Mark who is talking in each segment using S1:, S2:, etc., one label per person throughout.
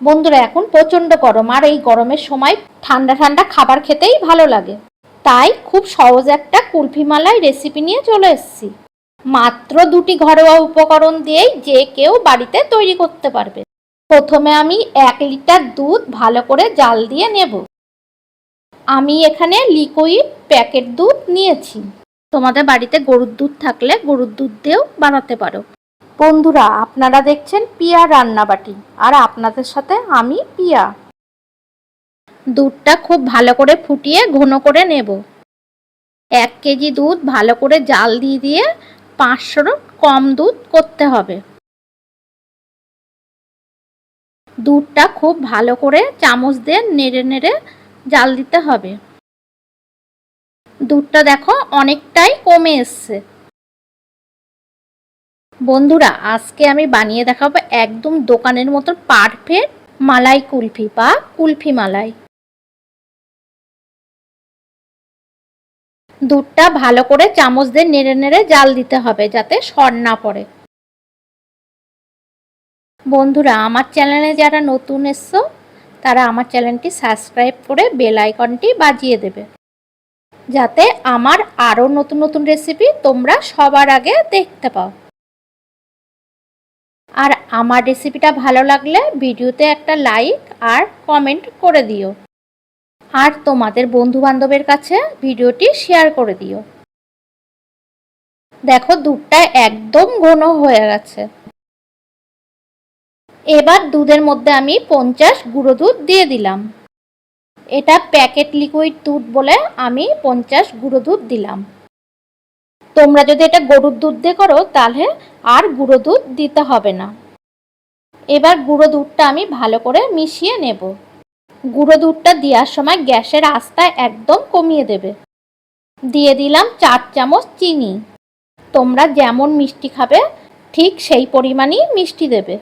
S1: বন্ধুরা, এখন প্রচণ্ড গরম, আর এই গরমের সময় ঠান্ডা ঠান্ডা খাবার খেতেই ভালো লাগে। তাই খুব সহজ একটা কুলফি মালাই রেসিপি নিয়ে চলে এসেছি। মাত্র দুটি ঘরোয়া উপকরণ দিয়েই যে কেউ বাড়িতে তৈরি করতে পারবে। প্রথমে আমি এক লিটার দুধ ভালো করে জাল দিয়ে নেব। আমি এখানে লিকুইড প্যাকেট দুধ নিয়েছি। তোমাদের বাড়িতে গরুর দুধ থাকলে গরুর দুধ দিয়েও বানাতে পারো। বন্ধুরা, আপনারা দেখছেন পিয়া রান্নাবাটি, আর আপনাদের সাথে আমি পিয়া। দুধটা খুব ভালো করে ফুটিয়ে ঘন করে নেব। এক কেজি দুধ ভালো করে জাল দিয়ে দিয়ে পাঁচশোর কম দুধ করতে হবে। দুধটা খুব ভালো করে চামচ দিয়ে নেড়ে নেড়ে জাল দিতে হবে। দুধটা দেখো অনেকটাই কমে এসছে। বন্ধুরা, আজকে আমি বানিয়ে দেখাবো একদম দোকানের মতো পারফেক্ট মালাই কুলফি বা কুলফি মালাই। দুধটা ভালো করে চামচ দিয়ে নেড়ে নেড়ে জাল দিতে হবে যাতে সর না পড়ে। বন্ধুরা, আমার চ্যানেলে যারা নতুন এসছো, তারা আমার চ্যানেলটি সাবস্ক্রাইব করে বেল আইকনটি বাজিয়ে দেবে। যাতে আমার আরও নতুন নতুন রেসিপি তোমরা সবার আগে দেখতে পাও। আর আমার রেসিপিটা ভালো লাগলে ভিডিওতে একটা লাইক আর কমেন্ট করে দিও। আর তোমাদের বন্ধু বান্ধবের কাছে ভিডিওটি শেয়ার করে দিও। দেখো দুধটা একদম ঘন হয়ে গেছে। এবার দুধের মধ্যে আমি পঞ্চাশ গুঁড়ো দুধ দিয়ে দিলাম। এটা প্যাকেট লিকুইড দুধ বলে আমি পঞ্চাশ গুঁড়ো দুধ দিলাম। তোমরা যদি এটা গরুর দুধ দিয়ে করো, তাহলে আর গুঁড়ো দুধ দিতে হবে না। এবার গুঁড়ো দুধটা আমি ভালো করে মিশিয়ে নেব। গুঁড়ো দুধটা দেওয়ার সময় গ্যাসের আস্তা একদম কমিয়ে দেবে। দিয়ে দিলাম চার চামচ চিনি। তোমরা যেমন মিষ্টি খাবে, ঠিক সেই পরিমাণই মিষ্টি দেবে।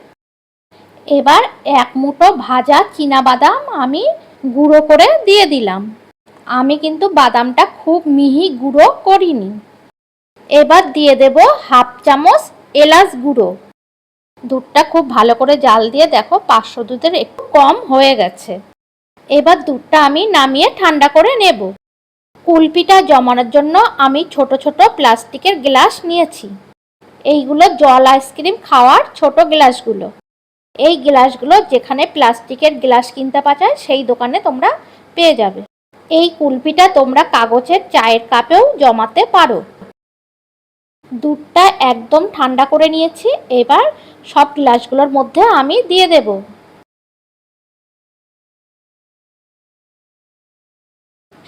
S1: এবার এক মুঠো ভাজা বাদাম আমি গুঁড়ো করে দিয়ে দিলাম। আমি কিন্তু বাদামটা খুব মিহি গুঁড়ো করিনি। এবার দিয়ে দেব হাফ চামচ এলাচ গুঁড়ো। দুধটা খুব ভালো করে জাল দিয়ে দেখো পাঁচশো দুধের একটু কম হয়ে গেছে। এবার দুধটা আমি নামিয়ে ঠান্ডা করে নেব। কুলপিটা জমানোর জন্য আমি ছোট ছোট প্লাস্টিকের গ্লাস নিয়েছি। এইগুলো জল আইসক্রিম খাওয়ার ছোট গ্লাসগুলো। এই গ্লাসগুলো যেখানে প্লাস্টিকের গ্লাস কিনতে পাওয়া সেই দোকানে তোমরা পেয়ে যাবে। এই কুলপিটা তোমরা কাগজের চায়ের কাপেও জমাতে পারো। দুধটা একদম ঠান্ডা করে নিয়েছি, এবার সব গ্লাসগুলোর মধ্যে আমি দিয়ে দেব।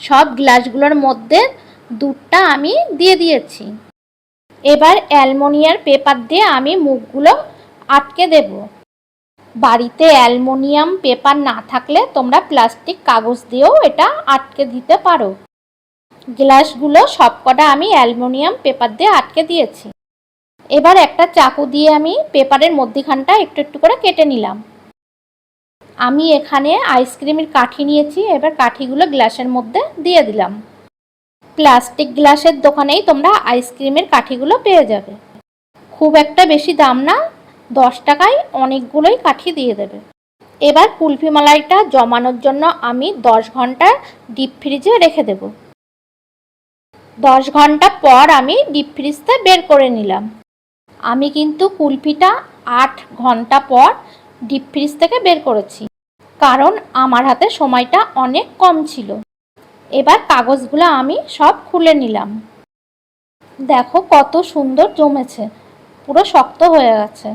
S1: সব গ্লাসগুলোর মধ্যে দুধটা আমি দিয়ে দিয়েছি। এবার অ্যালমোনিয়ার পেপার দিয়ে আমি মুখগুলো আটকে দেব। বাড়িতে অ্যালমোনিয়াম পেপার না থাকলে তোমরা প্লাস্টিক কাগজ দিয়েও এটা আটকে দিতে পারো। গ্লাসগুলো সবকটা আমি অ্যালমোনিয়াম পেপার দিয়ে আটকে দিয়েছি। এবার একটা চাকু দিয়ে আমি পেপারের মধ্যিখানটা একটু একটু করে কেটে নিলাম। আমি এখানে আইসক্রিমের কাঠি নিয়েছি, এবার কাঠিগুলো গ্লাসের মধ্যে দিয়ে দিলাম। প্লাস্টিক গ্লাসের দোকানেই তোমরা আইসক্রিমের কাঠিগুলো পেয়ে যাবে। খুব একটা বেশি দাম না, দশ টাকায় অনেকগুলোই কাঠি দিয়ে দেবে। এবার কুলফি মালাইটা জমানোর জন্য আমি দশ ঘণ্টা ডিপ ফ্রিজে রেখে দেব। দশ ঘণ্টা পর আমি ডিপ ফ্রিজতে বের করে নিলাম। আমি কিন্তু কুলফিটা আট ঘণ্টা পর ডিপ ফ্রিজ থেকে বের করেছি, কারণ আমার হাতে সময়টা অনেক কম ছিল। এবার কাগজগুলো আমি সব খুলে নিলাম। দেখো কত সুন্দর জমেছে, পুরো শক্ত হয়ে গেছে।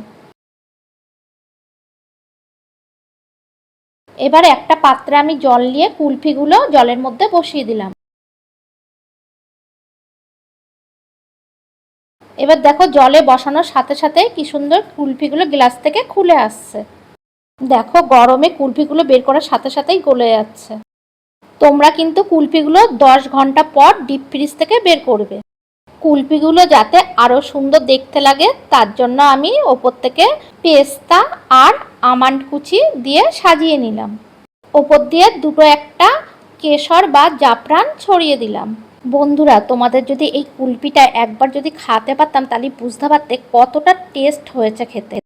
S1: এবার একটা পাত্রে আমি জল নিয়ে কুলফিগুলো জলের মধ্যে বসিয়ে দিলাম। এবার দেখো জলে বসানোর সাথে সাথে কি সুন্দর কুলফিগুলো গ্লাস থেকে খুলে আসছে। দেখো গরমে কুলফিগুলো বের করার সাথে সাথেই গলে যাচ্ছে। তোমরা কিন্তু কুলফিগুলো দশ ঘণ্টা পর ডিপ ফ্রিজ থেকে বের করবে। কুলফিগুলো যাতে আরও সুন্দর দেখতে লাগে, তার জন্য আমি ওপর থেকে পেস্তা আর আমান্ড কুচি দিয়ে সাজিয়ে নিলাম। ওপর দিয়ে দুটো একটা কেশর বা জাফরান ছড়িয়ে দিলাম। বন্ধুরা, তোমাদের যদি এই কুলপিটা একবার যদি খাতে পারতাম, তাহলে বুঝতে পারতে কতটা টেস্ট হয়েছে খেতে।